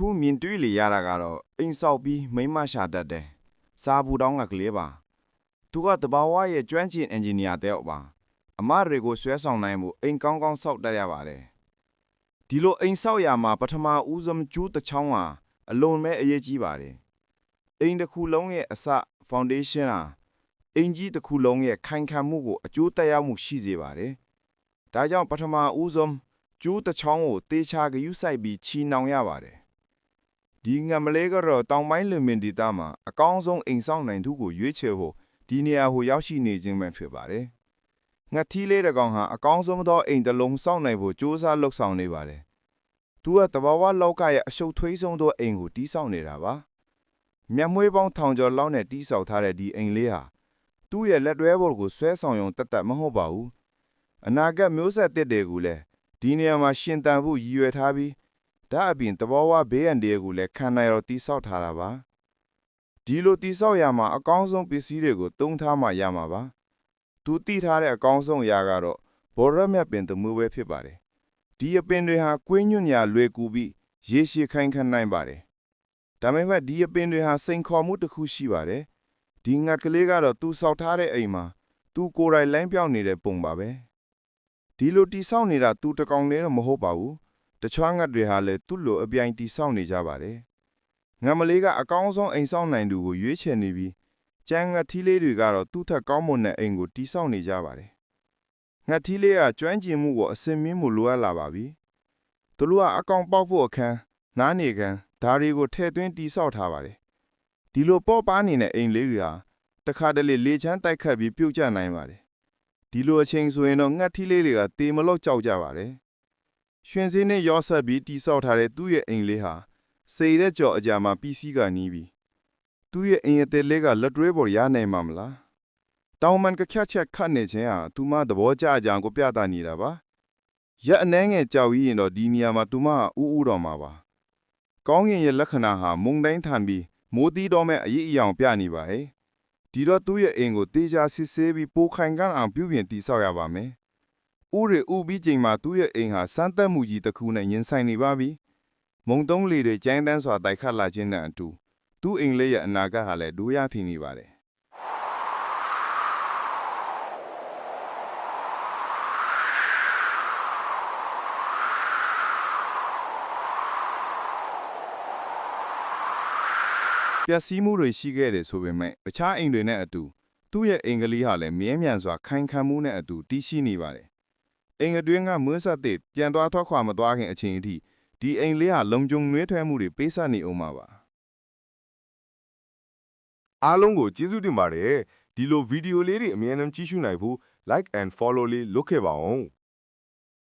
ခုမြင်တွေ့လေရတာကတော့အိမ်ဆောက်ပြီးမိန်းမရှာတတ်တယ်စားဘူးတောင်းကကလေးပါသူကတဘာဝရဲ့ကျွမ်းကျင်အင်ဂျင်နီယာတဲ့ပါအမတွေကိုဆွဲဆောင်နိုင်မှုအိမ်ကောင်းကောင်းဆောက်တတ်ရပါတယ်ဒီလိုအိမ်ဆောက်ရမှာပထမဦးဆုံးကျူးတစ်ချောင်းဟာအလုံးမဲ့အရေးကြီးပါတယ်အိမ်တစ်ခုလုံးရဲ့အစ foundation ဟာအင်ကြီးတစ်ခုလုံးရဲ့ခိုင်ခံမှုကိုအကျိုးသက်ရောက်မှုရှိစေပါတယ်ဒါကြောင့်ပထမဦးဆုံးကျူးတစ်ချောင်းကိုတေချာဂရုစိုက်ပြီးချီနှောင်ရပါတယ် ဒီငမလေးကတော့တောင်ပိုင်းလူမင်ဒေတာမှာအကောင်းဆုံးအိမ်ဆောင်နိုင်သူကိုရွေးချယ်ဖို့ဒီနေရာကိုရောက်ရှိနေခြင်းပဲဖြစ်ပါတယ်။ငှက်သီးလေးတစ်ကောင်ဟာအကောင်းဆုံးသောအိမ်တစ်လုံးစောင့်နိုင်ဖို့ကြိုးစားလှုပ်ဆောင်နေပါတယ်။သူကတဘာဝလောကရဲ့အရှုပ်ထွေးဆုံးသောအိမ်ကိုတီးဆောင်နေတာပါ။မျက်မွေးပေါင်းထောင်ကျော်လောက်နဲ့တီးဆောင်ထားတဲ့ဒီအိမ်လေးဟာသူ့ရဲ့လက်တွဲဘော်ကိုဆွဲဆောင်ရုံတက်တက်မဟုတ်ပါဘူး။အနာဂတ်မျိုးဆက်တစ်တွေကိုလည်းဒီနေရာမှာရှင်တန်ဖို့ရည်ရွယ်ထားပြီး ဒါအပြင်တဘောဝဘေးရန်တွေကိုလည်းခံနိုင်တော့တိဆောက်ထားတာပါဒီလိုတိဆောက်ရမှာအကောင်းဆုံးပစ္စည်းတွေကိုတုံးထားမှရမှာပါသူတိထားတဲ့အကောင်းဆုံးအရာကတော့ဘောရမြတ်ပင်တမှုပဲဖြစ်ပါတယ်ဒီအပင်တွေဟာကွင်းညွန့်ညာလွယ်ကူပြီးရေရှည်ခိုင်ခံနိုင်ပါတယ်ဒါပေမဲ့ဒီအပင်တွေဟာစိန်ခေါ်မှုတစ်ခုရှိပါတယ်ဒီငတ်ကလေးကတော့သူဆောက်ထားတဲ့အိမ်မှာသူကိုယ်တိုင်လိုင်းပြောင်းနေတဲ့ပုံပါပဲဒီလိုတိဆောက်နေတာသူတကောင်တည်းတော့မဟုတ်ပါဘူး တခြားငတ်တွေဟာလည်းသူ့လိုအပြိုင်တီဆောက်နေကြပါတယ်။ငတ်မလေးကအကောင်းဆုံးအိမ်ဆောက်နိုင်သူကိုရွေးချယ်နေပြီးကျန်းငတ်သီးလေးတွေကတော့သူ့ထက်ကောင်းမွန်တဲ့အိမ်ကိုတီဆောက်နေကြပါတယ်။ငတ်သီးလေးကကျွမ်းကျင်မှုကိုအစင်မြင့်မှုလိုအပ်လာပါပြီ။သူတို့ကအကောင်ပေါက်ဖို့အခန်းနားနေခန်းဒါတွေကိုထည့်သွင်းတီဆောက်ထားပါတယ်။ဒီလိုပေါ့ပါနေတဲ့အိမ်လေးတွေဟာတခါတလေလေချမ်းတိုက်ခတ်ပြီးပြုတ်ကျနိုင်ပါတယ်။ဒီလိုအချိန်ဆိုရင်တော့ငတ်သီးလေးတွေကတေမလို့ကြောက်ကြပါတယ်။ ရွှင်စင်းနဲ့ရောဆက်ပြီးတိဆောက်ထားတဲ့သူ့ရဲ့အိမ်လေးဟာစိတ်ရက်ကြော်အကြာမှာပြီးစီးကနီးပြီသူ့ရဲ့အိမ်အသေးလေးကလက်တွဲပေါ်ရနိုင်မှာမလားတောင်မန်ကခက်ချက်ခတ်နေခြင်းဟာသူမသဘောကျကြအောင်ကိုပြသနေတာပါရက်အနှဲငယ်ကြောက်ရင်တော့ဒီနေရာမှာသူမအူးအူးတော်မှာပါကောင်းကင်ရဲ့လက္ခဏာဟာမုန်တိုင်းထန်ပြီးမိုးတီးတော်မဲ့အရေးအယောင်ပြနေပါဟဲ့ဒီတော့သူ့ရဲ့အိမ်ကိုတေးချာစစ်ဆေးပြီးပိုခိုင်ကန်းအောင်ပြုပြင်တိဆောက်ရပါမယ် ဥရဥပြီးချိန်မှာသူ့ရဲ့အိမ်ဟာစမ်းသက်မှုကြီးတစ်ခုနဲ့ရင်ဆိုင်နေပါပြီ။မုံတုံးလေတွေကျန်းတန်းစွာတိုက်ခတ်လာခြင်းနဲ့အတူသူ့အိမ်လေးရဲ့အနာဂတ်ဟာလည်းဒိုးရထင်နေပါတယ်။ပျက်စီးမှုတွေရှိခဲ့တယ်ဆိုပေမဲ့အခြားအိမ်တွေနဲ့အတူသူ့ရဲ့အိမ်ကလေးဟာလည်းမြဲမြံစွာခိုင်ခံမှုနဲ့အတူတည်ရှိနေပါတယ်။ အိမ်အတွင်းကမွေးဆက်တဲ့ပြန်သွားထွက်ခွာမသွားခင်အချိန်အထိဒီအိမ်လေးဟာလုံခြုံနှွေးထွေးမှုတွေပေးဆက်နေအောင်ပါပါအားလုံးကိုကျေးဇူးတင်ပါတယ်ဒီလိုဗီဒီယိုလေးတွေအမြဲတမ်းကြည့်ရှုနိုင်ဖို့ like and follow လေးလုပ်ခဲ့ပါအောင်